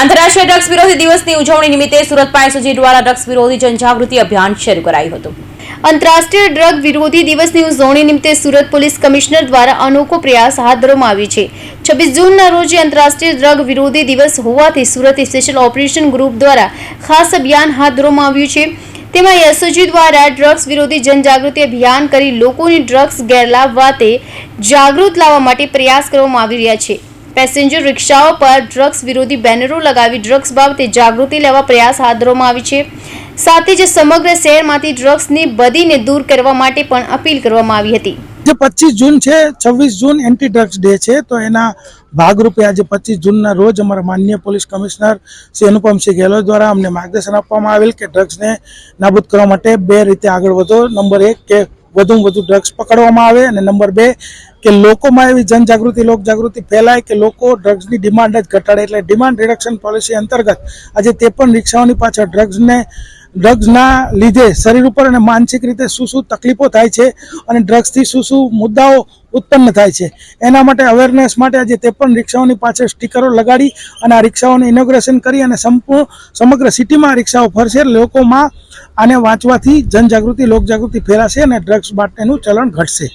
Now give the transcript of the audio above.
આંતરરાષ્ટ્રીય ડ્રગ્સ વિરોધી દિવસની ઉજવણી નિમિત્તે સુરત પાયસોજી દ્વારા ડ્રગ્સ વિરોધી જનજાગૃતિ અભિયાન શરૂ કરાયું હતું. આંતરરાષ્ટ્રીય ડ્રગ વિરોધી દિવસની ઉજવણી નિમિત્તે સુરત પોલીસ કમિશનર દ્વારા અનોખો પ્રયાસ હાથ ધરવામાં આવ્યો છે. છવ્વીસ જૂનના રોજ આંતરરાષ્ટ્રીય ડ્રગ વિરોધી દિવસ હોવાથી સુરત સ્પેશિયલ ઓપરેશન ગ્રુપ દ્વારા ખાસ અભિયાન હાથ ધરવામાં આવ્યું છે. તેમાં એસઓજી દ્વારા ડ્રગ્સ વિરોધી જનજાગૃતિ અભિયાન કરી લોકોની ડ્રગ્સ ગેરલાભ વાતે જાગૃત લાવવા માટે પ્રયાસ કરવામાં આવી રહ્યા છે. પેસેન્જર રિક્ષાઓ પર ડ્રગ્સ વિરોધી બેનરો લગાવી ડ્રગ્સ બાબતે જાગૃતિ લેવા પ્રયાસ હાથ ધરવામાં આવી છે. સાથે જ સમગ્ર શહેરમાંથી ડ્રગ્સની બદીને દૂર કરવા માટે પણ અપીલ કરવામાં આવી હતી. જે પચીસ જૂન છે, છવ્વીસ જૂન એન્ટી ડ્રગ્સ ડે છે, તો એના ભાગરૂપે આજે પચીસ જૂનના રોજ અમારા માન્ય પોલીસ કમિશનર શ્રી અનુપમસિંહ ગેહલોત દ્વારા અમને માર્ગદર્શન આપવામાં આવેલ કે ડ્રગ્સને નાબૂદ કરવા માટે બે રીતે આગળ વધો. નંબર એક કે વધુમાં વધુ ડ્રગ્સ પકડવામાં આવે અને નંબર બે, કે લોકોમાં એવી જનજાગૃતિ, લોકજાગૃતિ ફેલાય કે લોકો ડ્રગ્સની ડિમાન્ડ જ ઘટાડે. એટલે ડિમાન્ડ રિડક્શન પોલિસી અંતર્ગત આજે તે પણ રિક્ષાઓની પાછળ ડ્રગ્સને ડ્રગ્સના લીધે શરીર ઉપર અને માનસિક રીતે શું શું તકલીફો થાય છે અને ડ્રગ્સથી શું શું મુદ્દાઓ ઉત્પન્ન થાય છે. એના માટે અવેરનેસ માટે આજે તે પણ રિક્ષાઓની પાછળ સ્ટીકરો લગાડી અને આ રિક્ષાઓનું ઇનોગ્રેશન કરી અને સંપૂર્ણ સમગ્ર સિટીમાં રિક્ષાઓ ફરશે. લોકોમાં આને વાંચવાથી જનજાગૃતિ, લોકજાગૃતિ ફેરાશે અને ડ્રગ્સ માટેનું ચલણ ઘટશે.